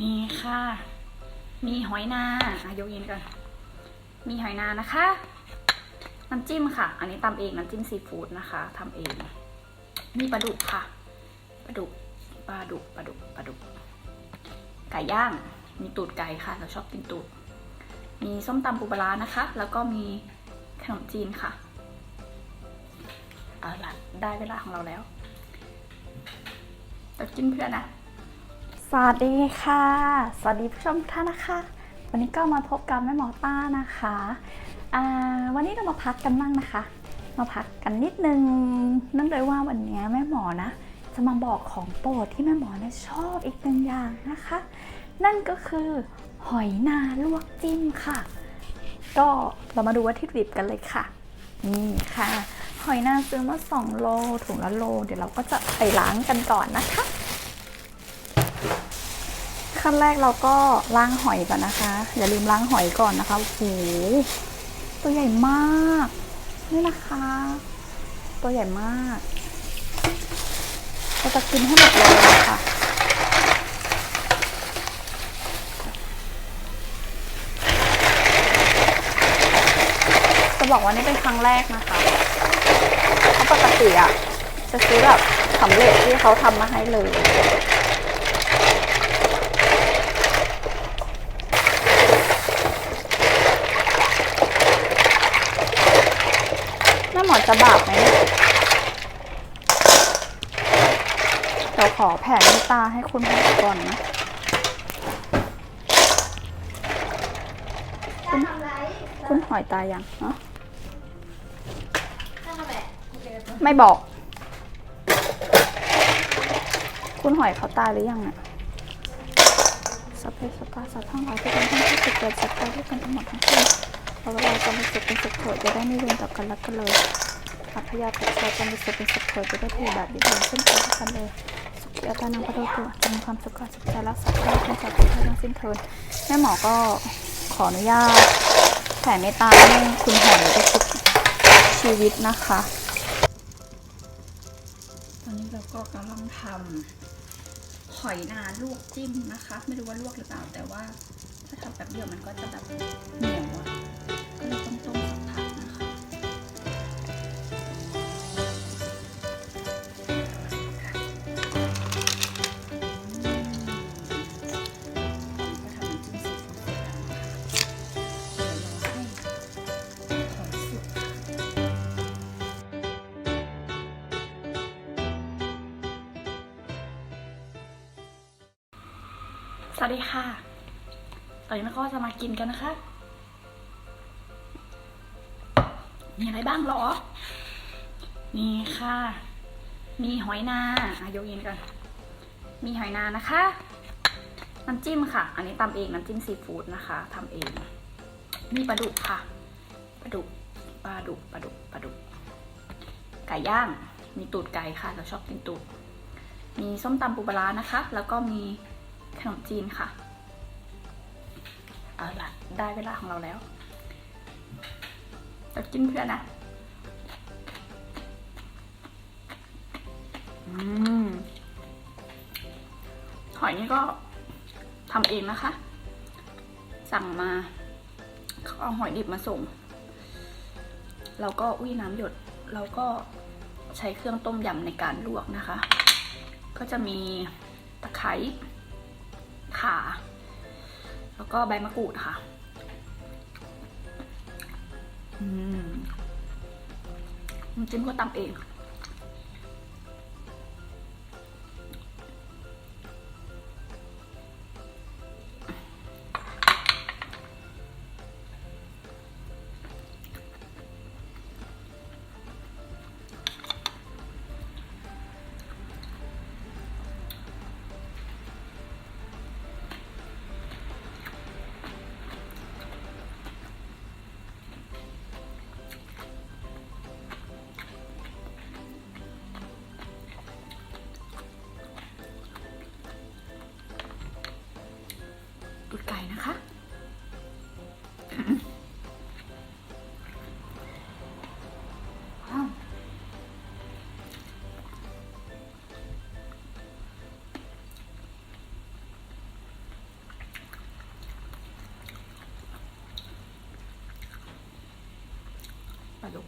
นี่ค่ะ มีหอยนาอะยกยินกันมีหอยนานะคะ น้ำจิ้มค่ะ อันนี้ตำเองน้ำจิ้มซีฟู้ดนะคะทำเอง มีปลาดุกค่ะ ปลาดุก ปลาดุก ปลาดุก ปลาดุก ไก่ย่าง มีตูดไก่ค่ะ เราชอบกินตูด มีส้มตำปูปลานะคะ แล้วก็มีขนมจีนค่ะ เอาละได้เวลาของเราแล้วจะกินเพื่อนนะ สวัสดีค่ะ สวัสดีผู้ชมท่านนะคะ วันนี้ก็มาพบกับแม่หมอต้านะคะอ่าวันนี้เรามาพักกันบ้างนะคะ มาพักกันนิดนึงนื่องด้วยว่าวันนี้แม่หมอนะ จะมาบอกของโปรดที่แม่หมอนะชอบอีกหนึ่งอย่างนะคะ นั่นก็คือหอยนาลวกจิ้มค่ะ ก็เรามาดูวัตถุดิบกันเลยค่ะ นี่ค่ะ หอยนางซื้อมา2โลถุงละโล เดี๋ยวเราก็จะไปล้างกันก่อนนะคะ ขั้นแรกเราก็ล้างหอยก่อนนะคะ อย่าลืมล้างหอยก่อนนะคะโอ้โหตัวใหญ่มากนี่นะคะ ตัวใหญ่มากเราจะกินให้หมดเลยนะคะจะบอกว่านี่เป็นครั้งแรกนะคะเพราะปกติอะจะซื้อแบบสำเร็จที่เขาทำมาให้เลย แม่หมอ จะบาปไหมเนี่ยเดี๋ยวขอแผ่เมตตาให้คุณหอก่อนนะคุณคุณหอยตายยังเนาะไม่บอก คุณหอยเขาตายหรือยังเนี่ยสัพเพสัตตาสัตว์ทั้งหลายที่เป็นทั้งที่สุดเกิดสัตว์ตายด้วยกันทั้งหมดทั้งสิ้นเพราะเวลาจะมีสุขเป็นสุขเถิดจะได้ไม่เวรต่อกันและกันเลย อัพยาปัจจัยจะมีสุขเป็นสุขเถิดจะได้เทแบบดีเด่นขึ้นไปด้วกันเลยสุขีอัตานังพระโตตัวจะมีความสุขกายสุขใจรักษาให้คนจากทุกข์ทั้งสิ้นเถิดแม่หมอก็ขออนุญาตแผ่เมตตาให้คุณหอยได้สุขชีวิตนะคะ ตอนนี้เราก็กำลังทำหอยนาลวกจิ้มนะคะ ไม่รู้ว่าลวกหรือเปล่าแต่ว่าถ้าทำแบบเดียวมันก็จะแบบเหนียวอะก็เลยต้องต้ม สวัสดีค่ะ ตอนนี้เราก็จะมากินกันนะคะ มีอะไรบ้างหรอ นี่ค่ะ มีหอยนาอะยกยินกัน มีหอยนานะคะ น้ำจิ้มค่ะ อันนี้ตำเองน้ำจิ้มซีฟู้ดนะคะทำเอง มีปลาดุกค่ะ ปลาดุก ปลาดุก ปลาดุก ปลาดุก ไก่ย่าง มีตูดไก่ค่ะ เราชอบกินตูด มีส้มตำปูปลาร้านะคะ แล้วก็มี ขนมจีนค่ะ เอาล่ะได้เวลาของเราแล้วจะกินเพื่อนนะ อืม หอยนี่ก็ทำเองนะคะ สั่งมาเขาเอาหอยดิบมาส่ง แล้วก็อุ้ยน้ำหยดเราก็ใช้เครื่องต้มยำในการลวกนะคะ ก็จะมีตะไคร้ ข่า แล้วก็ใบมะกรูดค่ะ อืมจิ้มก็ตำเอง ตูดไก่นะคะปาดู